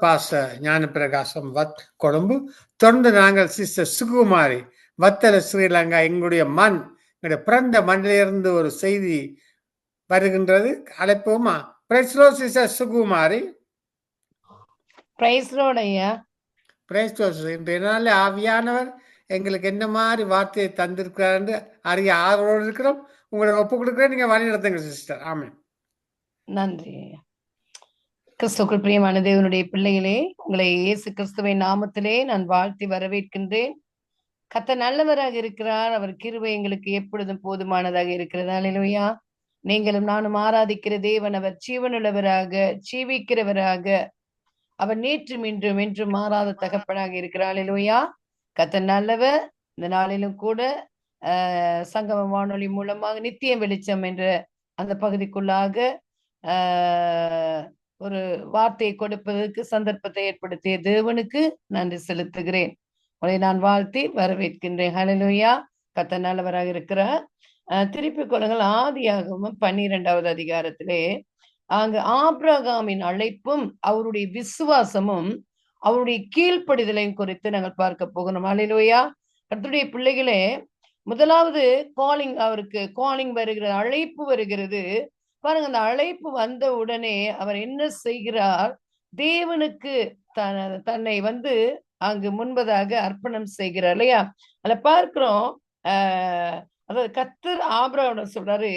பாச ஞான பிரகாசம் வத் கொழும்பு. தொடர்ந்து நாங்கள் சிஸ்டர் சுகுமாரி வத்தல ஸ்ரீலங்கா எங்களுடைய மண் எங்களுடைய பிறந்த மண்ணிலிருந்து ஒரு செய்தி வருகின்றது. அழைப்போமா? Praise Lord sister Sukumari. Praise Lord ஐயா. பிரேஸ்டோ இன்றைய நாள் ஆவியானவர் எங்களுக்கு என்ன மாதிரி வார்த்தையை தந்திருக்கிறார் அறிய ஆதரவோடு இருக்கிறோம். உங்களை ஒப்பு கொடுக்குறேன். நீங்க வழி நடத்துங்க சிஸ்டர் ஆமாம் நன்றி ஐயா. கிறிஸ்துக்குள் பிரியமான தேவனுடைய பிள்ளைகளே உங்களை இயேசு கிறிஸ்துவை நாமத்திலே நான் வாழ்த்தி வரவேற்கின்றேன். கத்த நல்லவராக இருக்கிறார். அவர் கிருவை எங்களுக்கு எப்பொழுதும் போதுமானதாக இருக்கிறது. நீங்களும் நானும் ஆராதிக்கிற தேவன் அவர் ஜீவனுள்ளவராக ஜீவிக்கிறவராக அவர் நேற்றும் இன்றும் என்றும் மாறாத தகப்பனாக இருக்கிறார். அல்லேலூயா கத்த நல்லவர். இந்த நாளிலும் கூட ஆஹ் சங்கம வானொலி மூலமாக நித்திய வெளிச்சம் என்ற அந்த பகுதிக்குள்ளாக ஆஹ் ஒரு வார்த்தையை கொடுப்பதற்கு சந்தர்ப்பத்தை ஏற்படுத்திய தேவனுக்கு நன்றி செலுத்துகிறேன். உங்களை நான் வாழ்த்தி வரவேற்கின்றேன். ஹலலுயா கத்த நல்லவராக இருக்கிறார் திருப்பி கொள்ளுங்கள். ஆதியாகவும் பன்னிரெண்டாவது அதிகாரத்திலே அங்கு ஆப்ரகாமின் அழைப்பும் அவருடைய விசுவாசமும் அவருடைய கீழ்ப்படிதலையும் குறித்து நாங்கள் பார்க்க போகிறோம். அலையிலோயா கர்த்தருடைய பிள்ளைகளே முதலாவது காலிங் அவருக்கு காலிங் வருகிறது அழைப்பு வருகிறது. பாருங்க அந்த அழைப்பு வந்த உடனே அவர் என்ன செய்கிறார்? தேவனுக்கு தன்னை வந்து அங்கு முன்பதாக அர்ப்பணம் செய்கிறார் இல்லையா? அதுல பார்க்கிறோம் ஆஹ் அதாவது கத்தர் ஆபரவன சொல்றாரு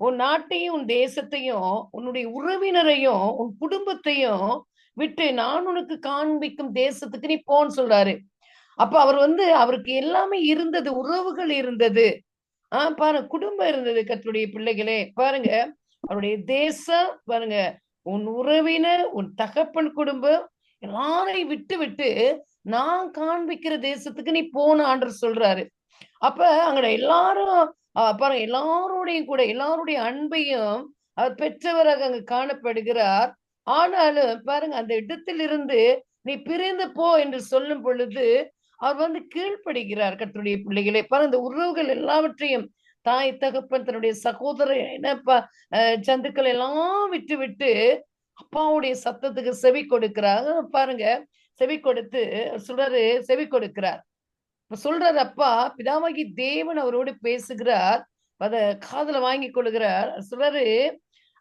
உன் நாட்டையும் உன் தேசத்தையும் உன்னுடைய உறவினரையும் உன் குடும்பத்தையும் விட்டு நான் உனக்கு காண்பிக்கும் தேசத்துக்கு நீ போன்னு சொல்றாரு. அப்ப அவர் வந்து அவருக்கு எல்லாமே இருந்தது உறவுகள் இருந்தது. ஆஹ் பாருங்க குடும்பம் இருந்தது கத்தருடைய பிள்ளைகளே. பாருங்க அவருடைய தேசம் பாருங்க உன் உறவினர் உன் தகப்பன் குடும்பம் எல்லாரையும் விட்டு விட்டு நான் காண்பிக்கிற தேசத்துக்கு நீ போன ஆண்டர் சொல்றாரு. அப்ப அங்க எல்லாரும் பாருங்க எல்லாரோடையும் கூட எல்லாருடைய அன்பையும் அவர் பெற்றவராக அங்க காணப்படுகிறார். ஆனாலும் பாருங்க அந்த இடத்திலிருந்து நீ பிரிந்து போ என்று சொல்லும் பொழுது அவர் வந்து கீழ்ப்படுகிறார் கற்றுடைய பிள்ளைகளே. பாருங்க இந்த உறவுகள் எல்லாவற்றையும் தாய் தகப்பன் தன்னுடைய சகோதரர் என்னப்பா சந்துக்கள் எல்லாம் விட்டு விட்டு அப்பாவுடைய சத்தத்துக்கு செவி கொடுக்கிறார். பாருங்க. செவி கொடுத்து சொல்றாரு செவி கொடுக்கிறார். இப்ப சொல்றாரு அப்பா பிதாவாகி தேவன் அவரோடு பேசுகிறார். அத காதல வாங்கி கொள்கிறார் சொல்றாரு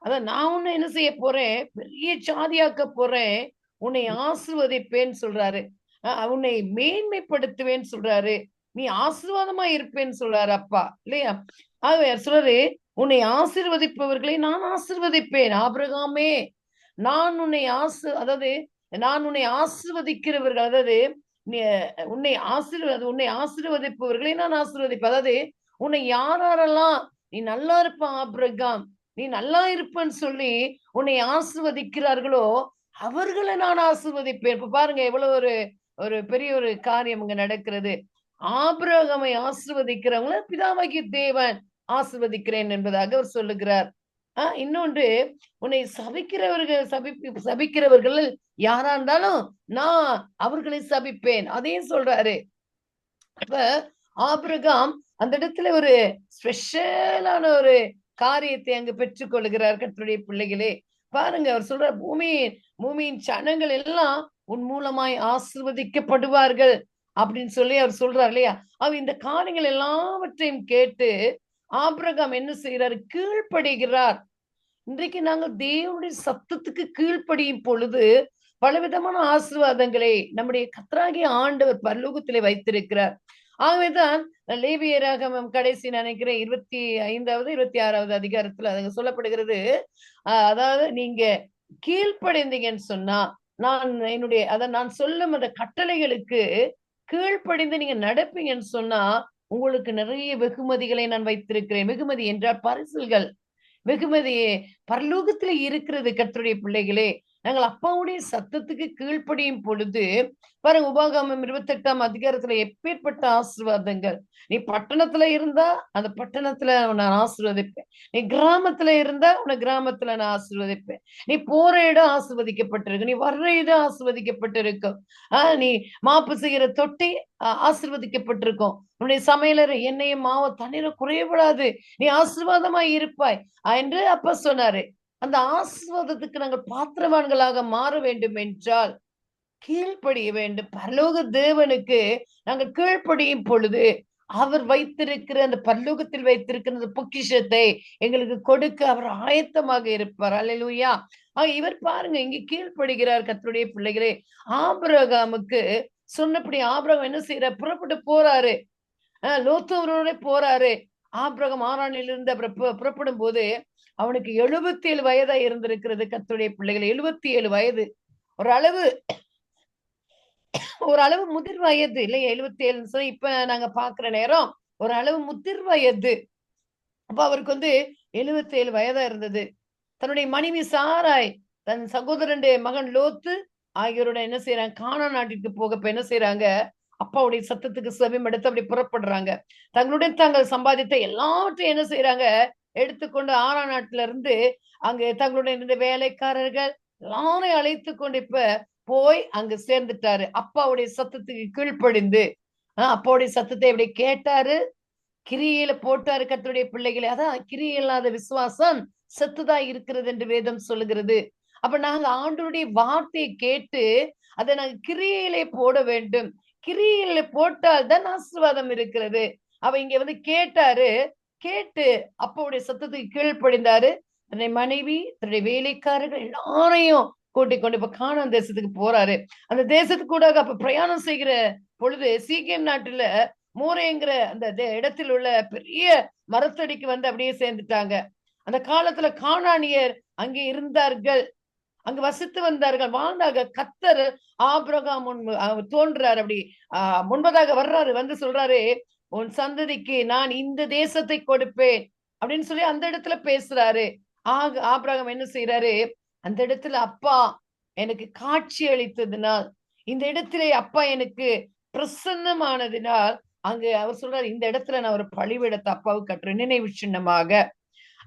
அத நான் உன்னை என்ன செய்ய போறேன்? பெரிய சாதியாக்க போறேன். உன்னை ஆசிர்வதிப்பேன்னு சொல்றாரு. உன்னை மேன்மைப்படுத்துவேன்னு சொல்றாரு. நீ ஆசீர்வாதமா இருப்பேன்னு சொல்றாரு அப்பா இல்லையா? ஆகவே சொல்றாரு உன்னை ஆசிர்வதிப்பவர்களை நான் ஆசிர்வதிப்பேன் ஆபிரகாமே. நான் உன்னை ஆசு அதாவது நான் உன்னை ஆசிர்வதிக்கிறவர்கள் அதாவது உன்னை ஆசீர்வாத உன்னை ஆசீர்வதிப்பவர்களை நான் ஆசீர்வதிப்பேன். அதாவது உன்னை யாரெல்லாம் நீ நல்லா இருப்ப ஆபிரகாம். நீ நல்லா இருப்பன்னு சொல்லி உன்னை ஆசிர்வதிக்கிறார்களோ அவர்களை நான் ஆசிர்வதிப்பேன். இப்ப பாருங்க எவ்வளவு ஒரு ஒரு பெரிய ஒரு காரியம் இங்க நடக்கிறது. ஆபிரகமை ஆசிர்வதிக்கிறவங்கள பிதாமகி தேவன் ஆசிர்வதிக்கிறேன் என்பதாக அவர் சொல்லுகிறார். ஆஹ் இன்னொன்று உன்னை சபிக்கிறவர்கள் சபி சபிக்கிறவர்கள் யாரா இருந்தாலும் நான் அவர்களை சபிப்பேன். அதையும் சொல்றாரு. அப்ப ஆபிரகாம் அந்த இடத்துல ஒரு ஸ்பெஷலான ஒரு காரியத்தை அங்கு பெற்றுக்கொள்கிறார் கற்றுடைய பிள்ளைகளே. பாருங்க அவர் சொல்ற பூமியின் பூமியின் சனங்கள் எல்லாம் உன் மூலமாய் ஆசிர்வதிக்கப்படுவார்கள். அப்படின்னு சொல்லி அவர் சொல்றார் இல்லையா? அவர் இந்த காரியங்கள் எல்லாவற்றையும் கேட்டு ஆபிரகாம் என்ன செய்யறாரு கீழ்ப்படுகிறார். இன்றைக்கு நாங்கள் தேவனுடைய சத்தத்துக்கு கீழ்ப்படியும் பொழுது பலவிதமான ஆசீர்வாதங்களை நம்முடைய கத்தராகிய ஆண்டவர் பரலோகத்திலே வைத்திருக்கிறார். ஆகவேதான் லேவியராக கடைசி நினைக்கிறேன் இருபத்தி ஐந்தாவது இருபத்தி ஆறாவது அதிகாரத்துல அதுங்க சொல்லப்படுகிறது. அதாவது நீங்க கீழ்ப்படைந்தீங்கன்னு சொன்னா நான் என்னுடைய அத நான் சொல்லும் அந்த கட்டளைகளுக்கு கீழ்ப்படிந்து நீங்க நடப்பீங்கன்னு சொன்னா உங்களுக்கு நிறைய வெகுமதிகளை நான் வைத்திருக்கிறேன். வெகுமதி என்றால் பரிசல்கள் வெகுமதியே பரலோகத்துல இருக்கிறது கற்றுடைய பிள்ளைகளே. நாங்கள் அப்பாவுடைய சத்தத்துக்கு கீழ்ப்படியும் பொழுது பாருங்க உபாகமம் இருபத்தி எட்டாம் அதிகாரத்துல எப்பேற்பட்ட ஆசிர்வாதங்கள். நீ பட்டணத்துல இருந்தா அந்த பட்டணத்துல நான் ஆசீர்வதிப்பேன். நீ கிராமத்துல இருந்தா உன்னை கிராமத்துல நான் ஆசிர்வதிப்பேன். நீ போற இடம் ஆசிர்வதிக்கப்பட்டிருக்கு. நீ வர்ற இடம் ஆசிர்வதிக்கப்பட்டிருக்கும் ஆஹ் நீ மாப்பு செய்கிற தொட்டி ஆசிர்வதிக்கப்பட்டிருக்கும். உன்னுடைய சமையலர் எண்ணெயும் மாவ தண்ணீரும் குறையப்படாது நீ ஆசீர்வாதமாய் இருப்பாய். என்று அப்ப சொன்னாரு. அந்த ஆசிர்வாதத்துக்கு நாங்கள் பாத்திரவான்களாக மாற வேண்டும் என்றால் கீழ்ப்படிய வேண்டும். பரலோக தேவனுக்கு நாங்கள் கீழ்ப்படியும் பொழுது அவர் வைத்திருக்கிற அந்த பல்லோகத்தில் வைத்திருக்கிற அந்த பொக்கிஷத்தை எங்களுக்கு கொடுக்க அவர் ஆயத்தமாக இருப்பார். அல்லேலூயா. ஆஹ் இவர் பாருங்க இங்க கீழ்ப்படுகிறார் கத்தருடைய பிள்ளைகளே. ஆபிரகாமுக்கு சொன்னபடி ஆபிரகம் என்ன செய்யற புறப்பட்டு போறாரு. ஆஹ் லோத்து அவரோட போறாரு. ஆபிரகம் ஆறானிலிருந்து புறப்படும் போது அவனுக்கு எழுபத்தி ஏழு வயதா இருந்திருக்கிறது கத்துடைய பிள்ளைகள். எழுபத்தி ஏழு வயது. ஒரு அளவு ஒரு அளவு முதிர் வயது. இல்லையா? எழுபத்தி ஏழு சொல்லி இப்ப நாங்க பாக்குற நேரம் ஒரு அளவு முதிர் வயது. அப்ப அவருக்கு வந்து எழுபத்தி ஏழு வயதா இருந்தது. தன்னுடைய மனைவி சாராய் தன் சகோதரனுடைய மகன் லோத்து ஆகியோரோட என்ன செய்யறாங்க காணா நாட்டிற்கு போக இப்ப என்ன செய்யறாங்க அப்பாவுடைய சத்தத்துக்கு செவிம் எடுத்து அப்படி புறப்படுறாங்க. தங்களுடன் தாங்கள் சம்பாதித்த எல்லாவற்றையும் என்ன செய்யறாங்க எடுத்துக்கொண்டு ஆறா நாட்டுல இருந்து அங்க தங்களுடைய இருந்த வேலைக்காரர்கள் எல்லாரையும் அழைத்து கொண்டு இப்ப போய் அங்க சேர்ந்துட்டாரு. அப்பாவுடைய சத்தத்துக்கு கீழ்ப்படிந்து. ஆஹ் அப்பாவுடைய சத்தத்தை இப்படி கேட்டாரு? கிரியில போட்டாரு கர்த்தருடைய பிள்ளைகளை. அதான் கிரி இல்லாத விசுவாசம் செத்துதா இருக்கிறது என்று வேதம் சொல்லுகிறது. அப்ப நாங்க ஆண்டவருடைய வார்த்தையை கேட்டு அதை நாங்க கிரியையிலே போட வேண்டும். கிரியில் போட்டால் தான் ஆசீர்வாதம் இருக்கிறது. அவ இங்க வந்து கேட்டாரு. கேட்டு அப்பாவுடைய சத்தத்துக்கு கீழ்ப்படிந்தாரு. தன்னுடைய மனைவி தன்னுடைய வேலைக்காரர்கள் எல்லாரையும் கூட்டிக் கொண்டு இப்ப கானான் தேசத்துக்கு போறாரு. அந்த தேசத்துக்கு கூட அப்ப பிரயாணம் செய்கிற பொழுது சீக்கியம் நாட்டுல மூரைங்கிற அந்த இடத்தில் உள்ள பெரிய மரத்தடிக்கு வந்து அப்படியே சேர்ந்துட்டாங்க. அந்த காலத்துல காணானியர் அங்கே இருந்தார்கள். அங்கு வசித்து வந்தார்கள். வாழ்ந்தாக கத்தர் ஆபிரகாம் முன் தோன்றார் தோன்றாரு. அப்படி ஆஹ் முன்பதாக வர்றாரு. வந்து சொல்றாரு உன் சந்ததிக்கு நான் இந்த தேசத்தை கொடுப்பேன். அப்படின்னு சொல்லி அந்த இடத்துல பேசுறாரு. ஆக ஆபிரகம் என்ன செய்யறாரு அந்த இடத்துல அப்பா எனக்கு காட்சி அளித்ததினால் இந்த இடத்திலே அப்பா எனக்கு பிரசன்னமானதினால் அங்க அவர் சொல்றாரு இந்த இடத்துல நான் ஒரு பழிவிடத்தை அப்பாவுக்கு கற்று நினைவு சின்னமாக.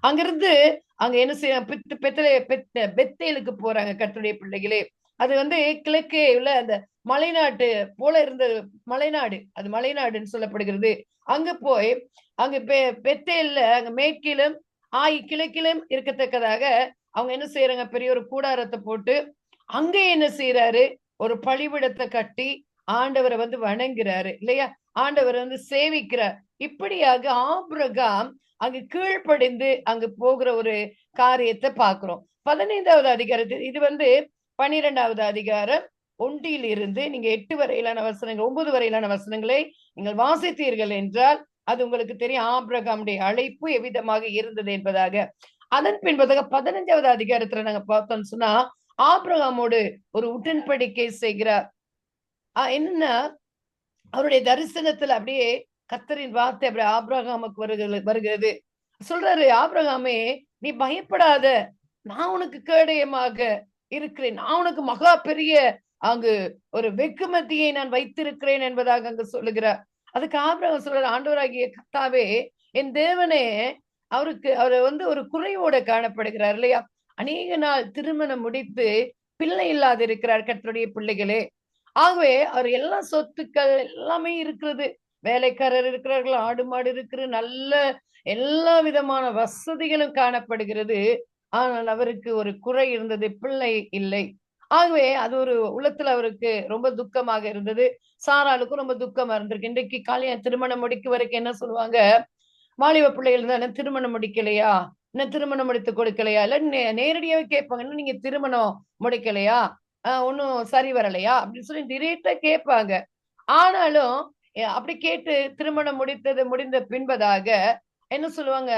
அங்கிருந்து அங்க என்ன செய்ய பெத்து பெத்தலே பெத் பெத்தேலுக்கு போறாங்க கர்த்தருடைய பிள்ளைகளே. அது வந்து கிழக்கே உள்ள அந்த மலைநாட்டு போல இருந்த மலைநாடு. அது மலைநாடுன்னு சொல்லப்படுகிறது. அங்க போய் அங்க பெ பெத்தேல்ல அங்க மேற்கிலும் ஆய் கிழக்கிலும் இருக்கத்தக்கதாக அவங்க என்ன செய்யறாங்க பெரிய ஒரு கூடாரத்தை போட்டு அங்க என்ன செய்யறாரு ஒரு பழிவிடத்தை கட்டி ஆண்டவரை வந்து வணங்குறாரு. இல்லையா? ஆண்டவர் வந்து சேவிக்கிறார். இப்படியாக ஆபிரகாம் அங்கு கீழ்ப்படிந்து அங்கு போகிற ஒரு காரியத்தை பார்க்கிறோம். பதினைந்தாவது அதிகாரத்தில் இது வந்து பனிரெண்டாவது அதிகாரம் ஒன்றில் இருந்து நீங்க எட்டு வரையிலான வசனங்கள் ஒன்பது வரையிலான வசனங்களை நீங்கள் வாசித்தீர்கள் என்றால் அது உங்களுக்கு தெரியும். ஆபிரகாமுடைய அழைப்பு எவ்விதமாக இருந்தது என்பதாக. அதன் பின்பதாக பதினஞ்சாவது அதிகாரத்துல நாங்க பார்த்தோம்னு சொன்னா ஆபிரகாமோடு ஒரு உடன்படிக்கை செய்கிறார். என்னன்னா அவருடைய தரிசனத்துல அப்படியே கத்தரின் வார்த்தை அப்படி ஆபிரகாமுக்கு வருகிறது வருகிறது. சொல்றாரு ஆபிரகாமே நீ பயப்படாத. நான் உனக்கு கேடயமாக இருக்கிறேன். நான் உனக்கு மகா பெரிய அங்கு ஒரு வெக்குமத்தியை நான் வைத்திருக்கிறேன் என்பதாக அங்கு சொல்லுகிறார். அதுக்கு ஆபிரகம் சொல்ற ஆண்டவராகிய கத்தாவே என் தேவனே அவருக்கு அவர் வந்து ஒரு குறைவோட காணப்படுகிறார் இல்லையா? அநேக நாள் திருமணம் முடித்து பிள்ளை இல்லாது இருக்கிறார் கத்தருடைய பிள்ளைகளே. ஆகவே அவர் எல்லா சொத்துக்கள் எல்லாமே இருக்கிறது. வேலைக்காரர் இருக்கிறார்கள் ஆடு மாடு இருக்கிறது நல்ல எல்லா விதமான வசதிகளும் காணப்படுகிறது. ஆனால் அவருக்கு ஒரு குறை இருந்தது பிள்ளை இல்லை. ஆகவே அது ஒரு உள்ளத்துல அவருக்கு ரொம்ப துக்கமாக இருந்தது. சாராளுக்கும் ரொம்ப துக்கமா இருந்திருக்கு. இன்றைக்கு காலையா திருமணம் முடிக்க வரைக்கும் என்ன சொல்லுவாங்க? வாலிப பிள்ளைகள் தானே திருமணம் முடிக்கலையா? என்ன திருமணம் முடித்து கொடுக்கலையா? இல்ல நே- நேரடியாவே கேட்பாங்க நீங்க திருமணம் முடிக்கலையா? ஆஹ் ஒன்னும் சரி வரலையா? அப்படின்னு சொல்லி டிரேக்டா கேட்பாங்க. ஆனாலும் அப்படி கேட்டு திருமணம் முடித்தது முடிந்த பின்பதாக என்ன சொல்லுவாங்க?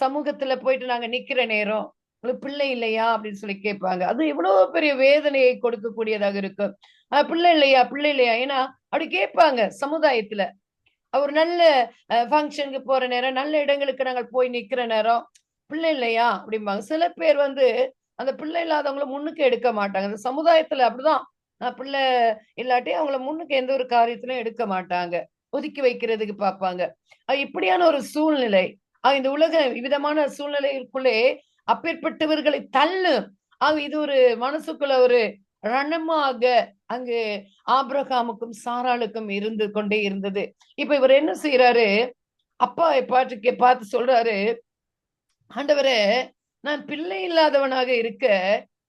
சமூகத்துல போயிட்டு நாங்க நிக்கிற நேரம் உங்களுக்கு பிள்ளை இல்லையா? அப்படின்னு சொல்லி கேட்பாங்க. அது எவ்வளவு பெரிய வேதனையை கொடுக்கக்கூடியதாக இருக்கும். பிள்ளை இல்லையா? பிள்ளை இல்லையா? ஏன்னா அப்படி கேட்பாங்க சமுதாயத்துல. ஒரு நல்ல ஃபங்க்ஷனுக்கு போற நேரம் நல்ல இடங்களுக்கு நாங்கள் போய் நிக்கிற நேரம் பிள்ளை இல்லையா? அப்படிம்பாங்க. சில பேர் வந்து அந்த பிள்ளை இல்லாதவங்கள முன்னுக்கு எடுக்க மாட்டாங்க. அந்த சமுதாயத்துல அப்படிதான். பிள்ளை இல்லாட்டி அவங்கள முன்னுக்கு எந்த ஒரு காரியத்திலும் எடுக்க மாட்டாங்க. ஒதுக்கி வைக்கிறதுக்கு பார்ப்பாங்க. இப்படியான ஒரு சூழ்நிலை. இந்த உலக விதமான சூழ்நிலைக்குள்ளே அப்பேற்பட்டவர்களை தள்ளும் அவங்க இது ஒரு மனசுக்குள்ள ஒரு ரணமாக அங்கு ஆப்ரஹாமுக்கும் சாராளுக்கும் இருந்து கொண்டே இருந்தது. இப்ப இவர் என்ன செய்யறாரு அப்பா பாட்டுக்கு பார்த்து சொல்றாரு. ஆண்டவரே நான் பிள்ளை இல்லாதவனாக இருக்க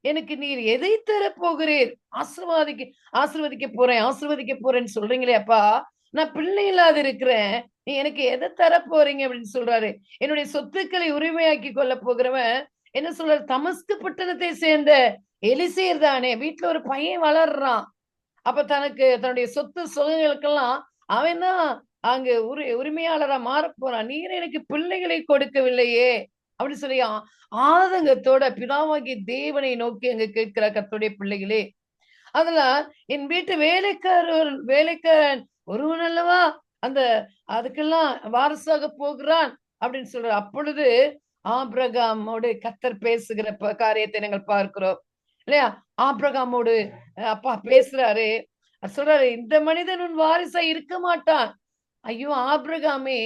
எனக்கு நீர் எதை தர போகிறீர்? ஆசிர்வாதிக்க ஆசிர்வதிக்க போறேன் ஆசிர்வதிக்க போறேன்னு சொல்றீங்களே அப்பா. நான் பிள்ளை இல்லாத இருக்கிறேன் நீ எனக்கு எதை தர போறீங்க அப்படின்னு சொல்றாரு. என்னுடைய சொத்துக்களை உரிமையாக்கி கொள்ள போகிறவன் என்ன சொல்றாரு? தமஸ்கு பட்டணத்தை சேர்ந்த எலிசேர் தானே. வீட்டுல ஒரு பையன் வளர்றான். அப்ப தனக்கு தன்னுடைய சொத்து சுகங்களுக்கெல்லாம் அவன் தான் அங்க உரி உரிமையாளரா மாற போறான். நீர் எனக்கு பிள்ளைகளை கொடுக்கவில்லையே. அப்படின்னு சொல்லி ஆதங்கத்தோட பிதாவாகி தேவனை நோக்கி அங்க கேட்கிற கத்துடைய பிள்ளைகளே அதுல என் வீட்டு வேலைக்காரர் வேலைக்காரன் ஒருவன் அல்லவா? அந்த அதுக்கெல்லாம் வாரசாக போகிறான் அப்படின்னு சொல்ற அப்பொழுது ஆப்ரகாமோடு கத்தர் பேசுகிற காரியத்தை நாங்கள் பார்க்கிறோம். இல்லையா? ஆப்ரகாமோடு அப்பா பேசுறாரு. சொல்றாரு இந்த மனிதன் உன் வாரிசா இருக்க மாட்டான். ஐயோ ஆபிரகாமே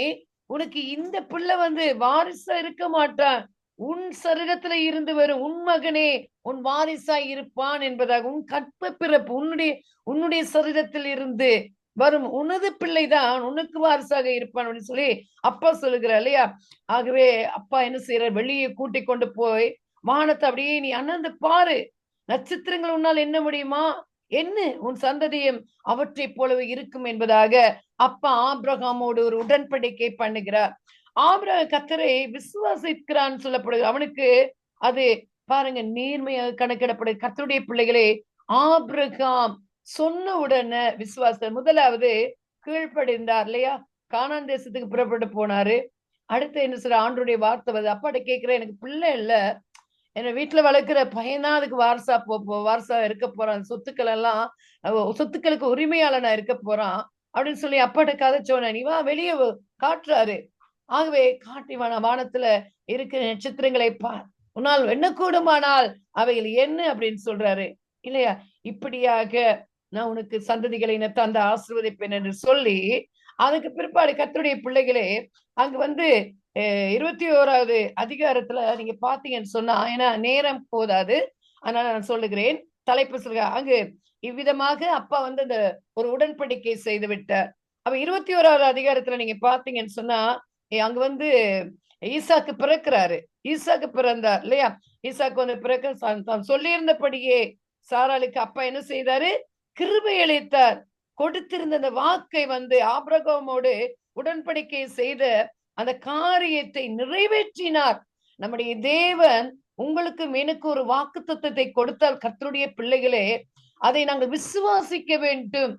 உனக்கு இந்த பிள்ளை வந்து வாரிசா இருக்க மாட்டான். உன் சரீரத்துல இருந்து வரும் உன் மகனே உன் வாரிசா இருப்பான் என்பதாக உன் கற்ப பிறப்பு உன்னுடைய உன்னுடைய சரீரத்தில் இருந்து வரும் உனது பிள்ளைதான் உனக்கு வாரிசாக இருப்பான் அப்படின்னு சொல்லி அப்பா சொல்லுகிறார் இல்லையா? ஆகவே அப்பா என்ன செய்யறார் வெளியே கூட்டி கொண்டு போய் வானத்தை அப்படியே நீ அண்ணந்து பாரு. நட்சத்திரங்கள் உன்னால் என்ன முடியுமா? என்ன? உன் சந்ததியும் அவற்றைப் போலவே இருக்கும் என்பதாக அப்பா ஆபிரகாமோடு ஒரு உடன்படிக்கை பண்ணுகிறார். ஆபிரக கத்தரை விசுவாசிக்கிறான்னு சொல்லப்படுது அவனுக்கு அது பாருங்க நேர்மையாக கணக்கிடப்படுது கத்தருடைய பிள்ளைகளே ஆபிரகாம் சொன்ன உடனே விசுவாசம் முதலாவது கீழ்ப்படிந்தார் இல்லையா? கானான் தேசத்துக்கு புறப்பட்டு போனாரு. அடுத்து என்ன சொல்ற? ஆண்டுடைய வார்த்தை வருது. அப்பாட்ட கேக்குறேன் எனக்கு பிள்ளை இல்ல. என்ன வீட்டுல வளர்க்கிற பையன்தான் அதுக்கு வாரசா போ வாரசா இருக்க போறான். சொத்துக்கள் எல்லாம் சொத்துக்களுக்கு சொத்துக்களுக்கு உரிமையாளனா இருக்க போறான். அப்படின்னு சொல்லி அப்பாட்ட கதை நீ வா வெளியே காட்டுறாரு. ஆகவே காட்டிவான வானத்துல இருக்கிற நட்சத்திரங்களை பார் உன்னால் என்ன கூடுமானால் அவைகள் என்ன? அப்படின்னு சொல்றாரு. இல்லையா? இப்படியாக நான் உனக்கு சந்ததிகளை நான் தந்த ஆசிர்வதிப்பேன் என்று சொல்லி அதுக்கு பிற்பாடு கத்தருடைய பிள்ளைகளே அங்கு வந்து அஹ், இருபத்தி ஓராவது அதிகாரத்துல நீங்க பாத்தீங்கன்னு சொன்னா ஏன்னா நேரம் போதாது. அதனால நான் சொல்லுகிறேன். தலைப்பு சொல்லுங்க. அங்கு இவ்விதமாக அப்பா வந்து அந்த ஒரு உடன்படிக்கை செய்து விட்டார். அப்ப இருபத்தி ஓராவது அதிகாரத்துல நீங்க பாத்தீங்கன்னு சொன்னா அங்க வந்து ஈசாக்கு பிறக்கிறாரு. ஈசாக்கு பிறந்தார் இல்லையா? ஈசாக்கு வந்து பிறக்க தான் சொல்லியிருந்தபடியே சாராளுக்கு அப்பா என்ன செய்தாரு? கிருபை அளித்தார். கொடுத்திருந்த அந்த வாக்கை வந்து ஆபிரகாமோடு உடன்படிக்கை செய்த அந்த காரியத்தை நிறைவேற்றினார். நம்முடைய தேவன் உங்களுக்கு எனக்கு ஒரு வாக்கு தத்துவத்தை கொடுத்தால் கர்த்தருடைய பிள்ளைகளே அதை நாங்கள் விசுவாசிக்க வேண்டும்.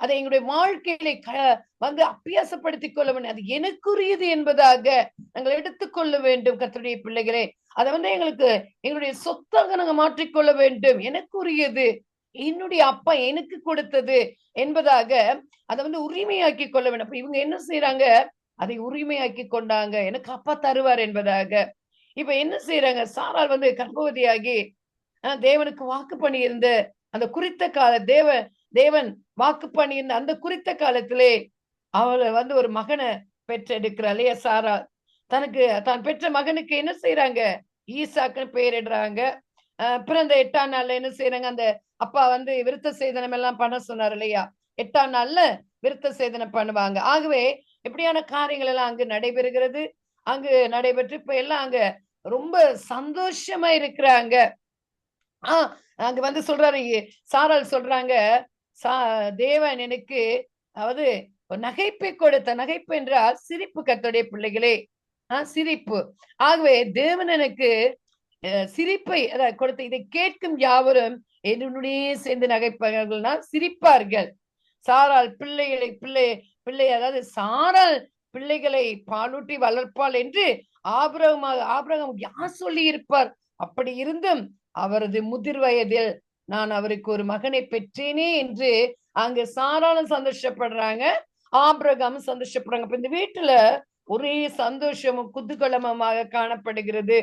அதை எங்களுடைய வாழ்க்கையில க- வந்து அபியாசப்படுத்திக் கொள்ள வேண்டும். அது எனக்குரியது என்பதாக நாங்கள் எடுத்துக்கொள்ள வேண்டும் கத்தருடைய பிள்ளைகளே. அதை வந்து எங்களுக்கு எங்களுடைய சொத்தாக நாங்கள் மாற்றிக்கொள்ள வேண்டும். எனக்குரியது என்னுடைய அப்பா எனக்கு கொடுத்தது என்பதாக அதை வந்து உரிமையாக்கி கொள்ள வேண்டும். அப்ப இவங்க என்ன செய்யறாங்க அதை உரிமையாக்கி கொண்டாங்க. எனக்கு அப்பா தருவார் என்பதாக. இப்ப என்ன செய்யறாங்க சாரால் வந்து கர்ப்பவதியாகி ஆஹ், தேவனுக்கு வாக்கு பண்ணியிருந்த அந்த குறித்த கால தேவ தேவன் வாக்கு பண்ணியிருந்த அந்த குறித்த காலத்திலே அவளை வந்து ஒரு மகனை பெற்றெடுக்கிறாள். இல்லையா சாரா? தனக்கு தான் பெற்ற மகனுக்கு என்ன செய்யறாங்க ஈசாக்குன்னு பெயரிடுறாங்க. பிறந்த எட்டாம் நாள்ல என்ன செய்யறாங்க அந்த அப்பா வந்து விருத்த சேதனம் எல்லாம் பண்ண சொன்னார் இல்லையா? எட்டாம் நாள்ல விருத்த சேதனம் பண்ணுவாங்க. ஆகவே இப்படியான காரியங்கள் எல்லாம் அங்கு நடைபெறுகிறது? அங்கு நடைபெற்று இப்ப எல்லாம் அங்க ரொம்ப சந்தோஷமா இருக்கிறாங்க. ஆஹ் அங்க வந்து சொல்றாரு சாரால் சொல்றாங்க சா தேவன் எனக்கு அதாவது ஒரு நகைப்பை கொடுத்த நகைப்பு என்றால் சிரிப்பு கத்தோடைய பிள்ளைகளே. ஆஹ் சிரிப்பு. ஆகவே தேவன் எனக்கு அஹ், சிரிப்பை அதாவது கொடுத்த இதை கேட்கும் யாவரும் என்னுடைய சேர்ந்து நகைப்பார்கள்னா சிரிப்பார்கள். சாரால் பிள்ளைகளை பிள்ளை பிள்ளை அதாவது சாரால் பிள்ளைகளை பாலூட்டி வளர்ப்பாள் என்று ஆபரகமாக ஆபிரகம் யார் சொல்லி இருப்பார் அப்படி இருந்தும் அவரது முதிர் வயதில் நான் அவருக்கு ஒரு மகனை பெற்றேனே என்று அங்க சாராலும் சந்தோஷப்படுறாங்க ஆபிரகாமும் சந்தோஷப்படுறாங்க. இப்ப இந்த வீட்டுல ஒரே சந்தோஷமும் குதூகலமுமாக காணப்படுகிறது.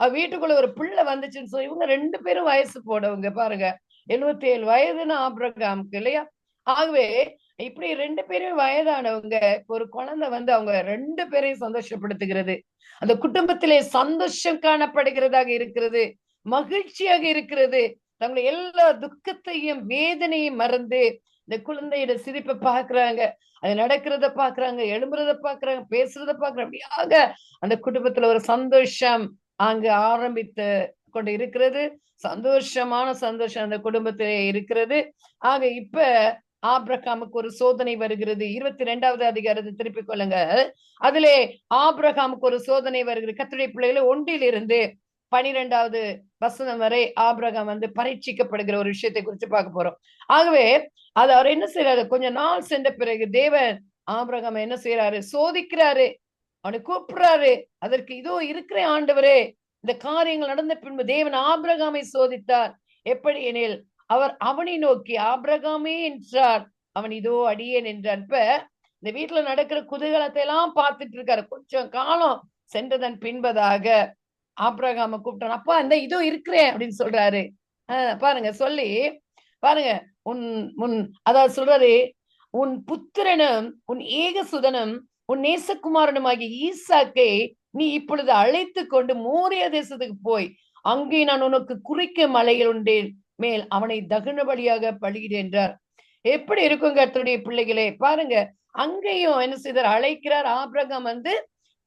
வீட்டுக்குள்ள ஒரு பிள்ளை வந்துச்சுன்னு சொல்லி இவங்க ரெண்டு பேரும் வயசு போடவங்க பாருங்க. எழுபத்தி ஏழு வயதுன்னு ஆபிரகாமுக்கு இல்லையா? ஆகவே இப்படி ரெண்டு பேரும் வயதானவங்க ஒரு குழந்தை வந்து அவங்க ரெண்டு பேரையும் சந்தோஷப்படுத்துகிறது. அந்த குடும்பத்திலே சந்தோஷம் காணப்படுகிறதாக இருக்கிறது. மகிழ்ச்சியாக இருக்கிறது. தங்களுடைய எல்லா துக்கத்தையும் வேதனையும் மறந்து இந்த குழந்தையோட சிரிப்பை பாக்குறாங்க அது நடக்கிறத பாக்குறாங்க எழும்புறத பாக்குறாங்க பேசுறத பாக்குறாங்க அப்படியாக அந்த குடும்பத்துல ஒரு சந்தோஷம் அங்கு ஆரம்பித்து கொண்டு இருக்கிறது. சந்தோஷமான சந்தோஷம் அந்த குடும்பத்திலே இருக்கிறது. ஆக இப்ப ஆப்ரஹாமுக்கு ஒரு சோதனை வருகிறது. இருபத்தி ரெண்டாவது அதிகாரத்தை திருப்பிக் கொள்ளுங்க அதிலே ஆப்ரஹாமுக்கு ஒரு சோதனை வருகிறது. கத்துடைய பிள்ளைகளை ஒன்றிலிருந்து பனிரெண்டாவது வசனம் வரை ஆபிரகாம் வந்து பரீட்சிக்கப்படுகிற ஒரு விஷயத்தை குறித்து பார்க்க போறோம். ஆகவே அது அவர் என்ன செய்யறாரு கொஞ்ச நாள் சென்ற பிறகு தேவன் ஆபிரகாம் என்ன செய்யறாரு சோதிக்கிறாரு. அவனை கூப்பிடுறாரு. அதற்கு இதோ இருக்கிற ஆண்டவரே இந்த காரியங்கள் நடந்த பின்பு தேவன் ஆபிரகாமை சோதித்தார். எப்படி எனில் அவர் அவனை நோக்கி ஆபிரகாமே என்றார். அவன் இதோ அடியேன் என்றான். இப்ப இந்த வீட்டுல நடக்கிற குதூகலத்தை எல்லாம் பார்த்துட்டு இருக்காரு. கொஞ்சம் காலம் சென்றதன் பின்பதாக ஆப்ரகாம கூப்பிட்டோம் அப்பா இந்த இதோ இருக்கிறேன் அப்படின்னு சொல்றாரு. ஆஹ் பாருங்க சொல்லி பாருங்க உன் உன் அதாவது சொல்றாரு உன் புத்திரனும் உன் ஏகசுதனும் உன் நேசகுமாரனும் ஆகிய ஈசாக்கை நீ இப்பொழுது அழைத்து கொண்டு மோரிய தேசத்துக்கு போய் அங்கே நான் உனக்கு குறிக்க மலையில் உண்டேன் மேல் அவனை தகுன பலியாக பலியிடு என்றார். எப்படி இருக்கும் கர்த்தருடைய பிள்ளைகளே? பாருங்க அங்கேயும் என்ன செய்தார்? அழைக்கிறார். ஆபிரகாம் வந்து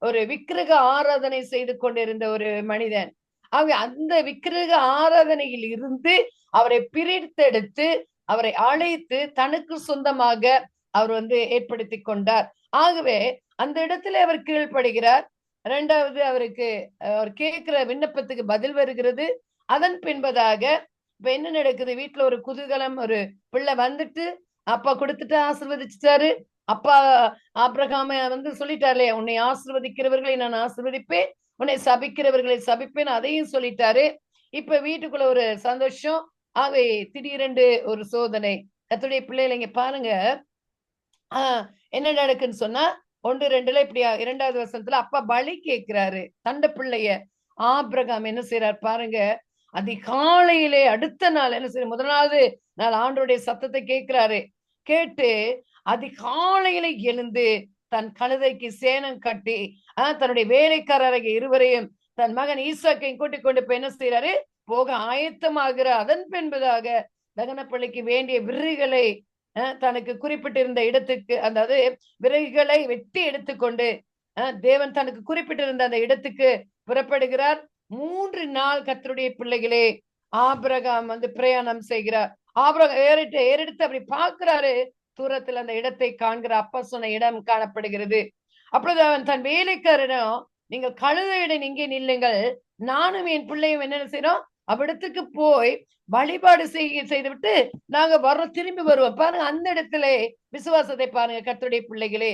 ஒரு விக்கிரக ஆராதனை செய்து கொண்டிருந்த ஒரு மனிதன். ஆக அந்த விக்கிரக ஆராதனையில் இருந்து அவரை பிரித்தெடுத்து அவரை அழைத்து தனக்கு சொந்தமாக அவர் வந்து ஏற்படுத்தி கொண்டார். ஆகவே அந்த இடத்துல அவர் கீழ்ப்படுகிறார். இரண்டாவது அவருக்கு அவர் கேட்கிற விண்ணப்பத்துக்கு பதில் வருகிறது. அதன் பின்பதாக இப்ப என்ன நடக்குது? வீட்டுல ஒரு குதூகலம் ஒரு பிள்ளை வந்துட்டு அப்பா கொடுத்துட்டு ஆசிர்வதிச்சிட்டாரு. அப்பா ஆப்ரகாம வந்து சொல்லிட்டாரே உன்னை ஆசிர்வதிக்கிறவர்களை நான் ஆசிர்வதிப்பேன் உன்னை சபிக்கிறவர்களை சபிப்பேன் அதையும் சொல்லிட்டாரு. இப்ப வீட்டுக்குள்ள ஒரு சந்தோஷம். ஆகவே திடீரென்று ஒரு சோதனை. கத்துடைய பிள்ளைகளைங்க பாருங்க. ஆஹ் என்ன நடக்குன்னு சொன்னா ஒன்று ரெண்டுல இப்படியா இரண்டாவது வருஷத்துல அப்பா பலி கேட்கிறாரு. தண்ட பிள்ளைய. ஆபிரகாம் என்ன செய்யறாரு பாருங்க அதிகாலையிலே அடுத்த நாள் என்ன செய்ய முதலாவது நாள் ஆண்டோடைய சத்தத்தை கேட்கிறாரு. கேட்டு அதிகாலையில எழுந்து தன் கழுதைக்கு சேனம் கட்டி ஆஹ் தன்னுடைய வேலைக்காரரை இருவரையும் தன் மகன் ஈசாக்கையும் கூட்டிக் கொண்டு போய் என்ன செய்யறாரு போக ஆயத்தமாகிற அதன் பின்பதாக தகனப்பள்ளிக்கு வேண்டிய விருகளை தனக்கு குறிப்பிட்டிருந்த இடத்துக்கு அதாவது விறகுகளை வெட்டி எடுத்துக்கொண்டு தேவன் தனக்கு குறிப்பிட்டிருந்த அந்த இடத்துக்கு புறப்படுகிறார். மூன்று நாள் கத்தருடைய பிள்ளைகளே ஆபிரகாம் வந்து பிரயாணம் செய்கிறார். ஆபிரகாம் ஏறிட்டு ஏறெடுத்து அப்படி பாக்குறாரு தூரத்தில் அந்த இடத்தை காண்கிற அப்பா சொன்ன இடம் காணப்படுகிறது. அப்பொழுது அவன் தன் வேலைக்காரனும் நீங்கள் கழுதையுடன் இங்கே நில்லுங்கள். நானும் என் பிள்ளையும் என்ன செய்யறோம் அவ்விடத்துக்கு போய் வழிபாடு செய்ய செய்துவிட்டு நாங்க வர்றோம். திரும்பி வருவோம். பாருங்க அந்த இடத்துல விசுவாசத்தை பாருங்க கத்தருடைய பிள்ளைகளே.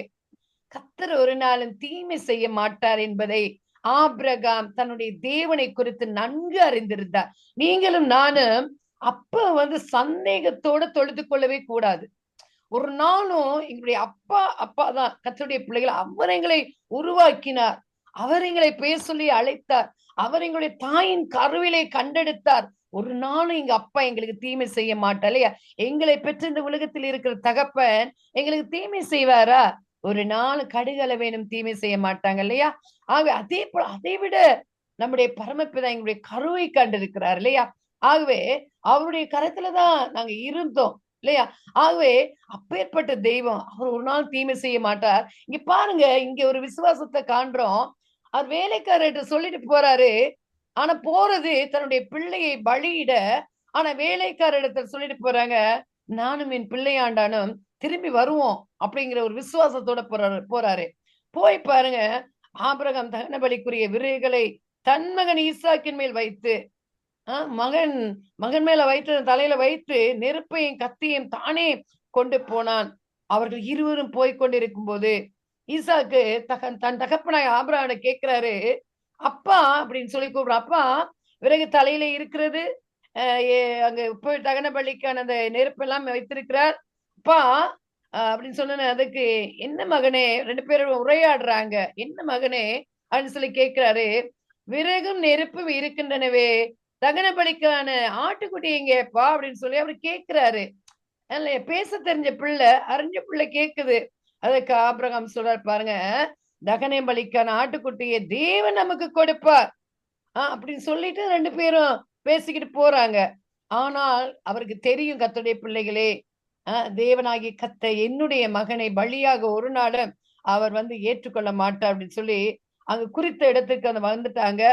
கத்தர் ஒரு நாளும் தீமை செய்ய மாட்டார் என்பதை ஆபிரகாம் தன்னுடைய தேவனை குறித்து நன்கு அறிந்திருந்தார். நீங்களும் நானும் அப்ப வந்து சந்தேகத்தோட தொழுது கொள்ளவே கூடாது. ஒரு நாளும் எங்களுடைய அப்பா அப்பா தான் கத்தருடைய பிள்ளைகள் அவர் எங்களை உருவாக்கினார். அவர் எங்களை பேர் சொல்லி அழைத்தார். அவர் எங்களுடைய தாயின் கருவிலை கண்டெடுத்தார். ஒரு நாளும் எங்க அப்பா எங்களுக்கு தீமை செய்ய மாட்டா இல்லையா? எங்களை பெற்று இந்த உலகத்தில் இருக்கிற தகப்பன் எங்களுக்கு தீமை செய்வாரா? ஒரு நாள் கடுகள வேணும் தீமை செய்ய மாட்டாங்க இல்லையா? ஆகவே அதே போல அதை விட நம்முடைய பரமப்பிதா எங்களுடைய கருவை கண்டிருக்கிறார் இல்லையா? ஆகவே அவருடைய கரத்துலதான் நாங்க இருந்தோம். இல்லையா? ஆகவே அப்பேற்பட்ட தெய்வம் அவர் ஒரு நாள் தீமை செய்ய மாட்டார். இங்க பாருங்க இங்க ஒரு விசுவாசத்தை காண்றோம். அவர் வேலைக்காரர்கிட்ட சொல்லிட்டு போறாரு. ஆனா போறது தன்னுடைய பிள்ளையை பலியிட ஆனா வேலைக்காரரிடத்துல சொல்லிட்டு போறாங்க நானும் என் பிள்ளையாண்டானும் திரும்பி வருவோம் அப்படிங்கிற ஒரு விசுவாசத்தோட போறாரு போறாரு. போய் பாருங்க ஆபிரகம் தகன பலிக்குரிய விருதுகளை தன்மகன் ஈசாக்கின் மேல் வைத்து மகன் மகன் மேல வைத்து தலையில வைத்து நெருப்பையும் கத்தியும் தானே கொண்டு போனான். அவர்கள் இருவரும் போய் கொண்டிருக்கும் போது ஈசாக்கு தகன் தன் தகப்பனாய் ஆபிரகான கேட்கிறாரு அப்பா அப்படின்னு சொல்லி கூப்பிடுற அப்பா விறகு தலையில இருக்கிறது அங்க போய் தகன பள்ளிக்கான அந்த நெருப்பு எல்லாம் வைத்திருக்கிறார். அப்பா அப்படின்னு சொன்ன அதுக்கு என்ன மகனே? ரெண்டு பேரும் உரையாடுறாங்க. என்ன மகனே? அப்படின்னு சொல்லி கேட்கிறாரு. விறகும் நெருப்பும் இருக்கின்றனவே தகன பலிக்கான ஆட்டுக்குட்டி எங்கேப்பா அப்படின்னு சொல்லி அவர் கேட்கிறாரு பேச தெரிஞ்ச பிள்ளை அறிஞ்ச பிள்ளை கேக்குது. அதுக்கு ஆபிரகாம் சொல்றாரு பாருங்க தகனை பலிக்கான ஆட்டுக்குட்டியை தேவன் நமக்கு கொடுப்பார். ஆஹ் அப்படின்னு சொல்லிட்டு ரெண்டு பேரும் பேசிக்கிட்டு போறாங்க. ஆனால் அவருக்கு தெரியும் கத்துடைய பிள்ளைகளே ஆஹ் தேவனாகி கத்த என்னுடைய மகனை பலியாக ஒரு நாளும் அவர் வந்து ஏற்றுக்கொள்ள மாட்டார் அப்படின்னு சொல்லி அங்க குறித்த இடத்துக்கு அந்த வந்துட்டாங்க.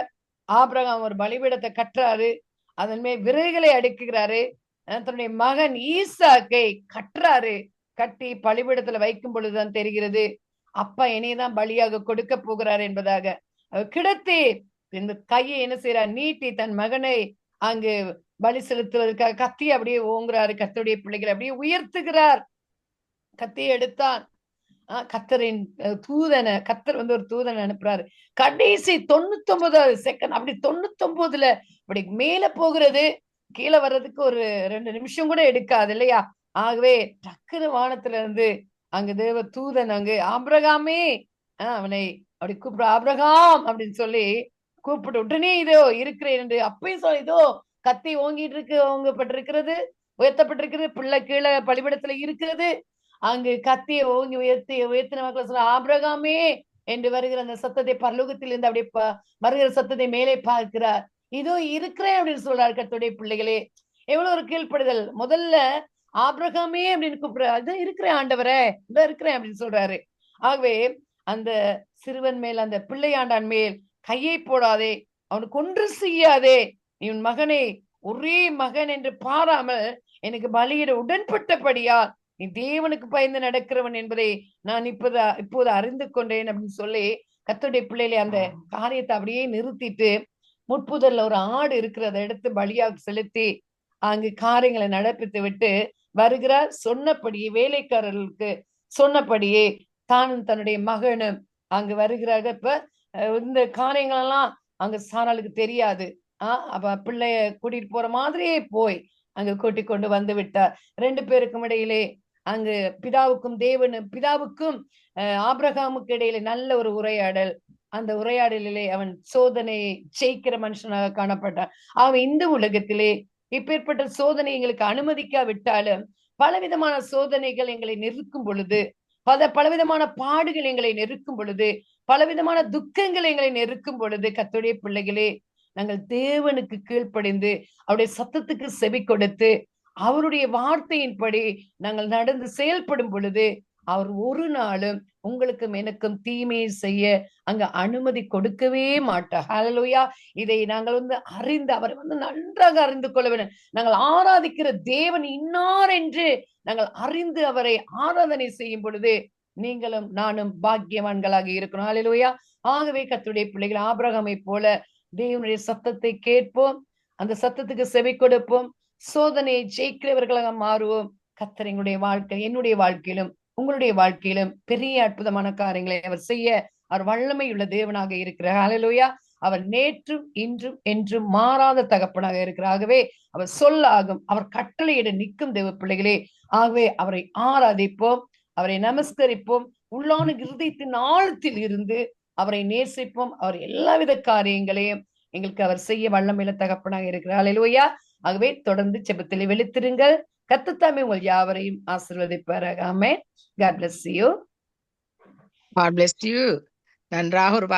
ஆபிரகாம் ஒரு பலிபீடத்தை கட்டுறாரு அதன் விறகுகளை அடுக்குகிறாரு. தன்னுடைய மகன் ஈசாக்கை கட்டுறாரு கட்டி பலிபீடத்துல வைக்கும் பொழுதுதான் தெரிகிறது அப்பா என்னையதான் பலியாக கொடுக்க போகிறார் என்பதாக. அவர் கிடத்தி இந்த கையை என்ன செய்யறார் நீட்டி தன் மகனை அங்கு பலி செலுத்துவதற்காக கத்தி அப்படியே ஓங்குறாரு. கத்தருடைய பிள்ளைகளை அப்படியே உயர்த்துகிறார். கத்தியை எடுத்தான். கத்தரின் தூதனை கத்தர் வந்து ஒரு தூதனை அனுப்புறாரு. கடைசி தொண்ணூத்தி ஒன்பதாவது செகண்ட் அப்படி தொண்ணூத்தி ஒன்பதுல அப்படி மேல போகிறது கீழே வர்றதுக்கு ஒரு ரெண்டு நிமிஷம் கூட எடுக்காது இல்லையா? ஆகவே டக்குனு வானத்துல இருந்து அங்க தேவ தூதன் அங்கு ஆபிரகாமே! ஆஹ் அவனை அப்படி கூப்பிடு ஆபிரகாம்! அப்படின்னு சொல்லி கூப்பிட்டு உடனே இதோ இருக்கிறேன் என்று. அப்பயும் சொல்ல இதோ கத்தி ஓங்கிட்டு இருக்கு ஓங்கப்பட்டிருக்கிறது உயர்த்தப்பட்டிருக்கிறது பிள்ளை கீழே பழிபடத்துல இருக்கிறது அங்கு கத்தியை ஓங்கி உயர்த்தி உயர்த்தின மக்கள் சொல்ல ஆபிரகாமே! என்று வருகிற அந்த சத்தத்தை பரலோகத்தில் இருந்து அப்படியே வருகிற சத்தத்தை மேலே பார்க்கிறார். இதோ இருக்கிறேன் அப்படின்னு சொல்றாரு கத்துடைய பிள்ளைகளே. எவ்வளவு ஒரு கீழ்ப்படுதல். முதல்ல ஆபிரகாமே! அப்படின்னு கூப்பிடுறாரு. அதுதான் இருக்கிறேன் ஆண்டவரே இதான் இருக்கிறேன் அப்படின்னு சொல்றாரு. ஆகவே அந்த சிறுவன் மேல் அந்த பிள்ளையாண்டான் மேல் கையை போடாதே அவனுக்கு ஒன்று செய்யாதே இவன் மகனை ஒரே மகன் என்று பாராமல் எனக்கு பலியிட உடன்பட்டபடியால் நீ தேவனுக்கு பயந்து நடக்கிறவன் என்பதை நான் இப்போது இப்போது அறிந்து கொண்டேன் அப்படின்னு சொல்லி கர்த்தருடைய பிள்ளையில அந்த காரியத்தை அப்படியே நிறுத்திட்டு முட்புதல்ல ஒரு ஆடு இருக்கிறத எடுத்து பலியாக செலுத்தி அங்கு காரியங்களை நடப்பித்து விட்டு வருகிறார். சொன்னபடியே வேலைக்காரர்களுக்கு சொன்னபடியே தானும் தன்னுடைய மகனும் அங்கு வருகிறார்கள். இப்ப இந்த காரியங்கள் எல்லாம் அங்க சாராளுக்கு தெரியாது. ஆஹ் அப்ப பிள்ளைய கூட்டிட்டு போற மாதிரியே போய் அங்க கூட்டி கொண்டு வந்து விட்டார். ரெண்டு பேருக்கும் இடையிலே அங்கு பிதாவுக்கும் தேவனு பிதாவுக்கும் ஆபிரகாமுக்கு இடையில நல்ல ஒரு உரையாடல். அந்த உரையாடலிலே அவன் சோதனை ஜெயிக்கிற மனுஷனாக காணப்பட்டான். அவன் இந்த உலகத்திலே இப்பேற்பட்ட சோதனை எங்களுக்கு அனுமதிக்காவிட்டாலும் பலவிதமான சோதனைகள் எங்களை நெருக்கும் பொழுது பல பலவிதமான பாடுகள் எங்களை நெருக்கும் பொழுது பலவிதமான துக்கங்கள் எங்களை நெருக்கும் பொழுது கத்துடைய பிள்ளைகளே நாங்கள் தேவனுக்கு கீழ்ப்படிந்து அவருடைய சத்தத்துக்கு செவி கொடுத்து அவருடைய வார்த்தையின்படி நாங்கள் நடந்து செயல்படும் பொழுது அவர் ஒரு நாளும் உங்களுக்கும் எனக்கும் தீமையை செய்ய அங்க அனுமதி கொடுக்கவே மாட்டார். ஹalleluya இதை நாங்கள் வந்து அறிந்து அவரை வந்து நன்றாக அறிந்து கொள்ள வேண்டும். நாங்கள் ஆராதிக்கிற தேவன் இன்னார் என்று நாங்கள் அறிந்து அவரை ஆராதனை செய்யும் பொழுது நீங்களும் நானும் பாக்கியவான்களாக இருக்கணும். ஹalleluya ஆகவே கத்துடைய பிள்ளைகள் ஆபிரகமை போல தேவனுடைய சத்தத்தை கேட்போம். அந்த சத்தத்துக்கு செவி கொடுப்போம். சோதனையை ஜெயிக்கிறவர்களாக மாறுவோம். கத்தர் எங்களுடைய வாழ்க்கை என்னுடைய வாழ்க்கையிலும் உங்களுடைய வாழ்க்கையிலும் பெரிய அற்புதமான காரியங்களை அவர் செய்ய அவர் வல்லமை உள்ள தேவனாக இருக்கிறார். ஹalleluya அவர் நேற்றும் இன்றும் என்றும் மாறாத தகப்பனாக இருக்கிறாகவே ஆகவே அவர் சொல்லாகும் அவர் கட்டளையிட நிற்கும் தேவ பிள்ளைகளே. ஆகவே அவரை ஆராதிப்போம் அவரை நமஸ்கரிப்போம் உள்ளான இருதயத்தின் ஆழத்தில் இருந்து அவரை நேசிப்போம். அவர் எல்லாவித காரியங்களையும் எங்களுக்கு அவர் செய்ய வல்லமையில தகப்பனாக இருக்கிறார். ஹalleluya ஆகவே தொடர்ந்து செபத்திலே வெளித்திருங்கள். கத்துத்தாமே உங்கள் யாவரையும் ஆசீர்வதிப்பாராக. ஆமென். God you you. God bless நன்றாக ஒரு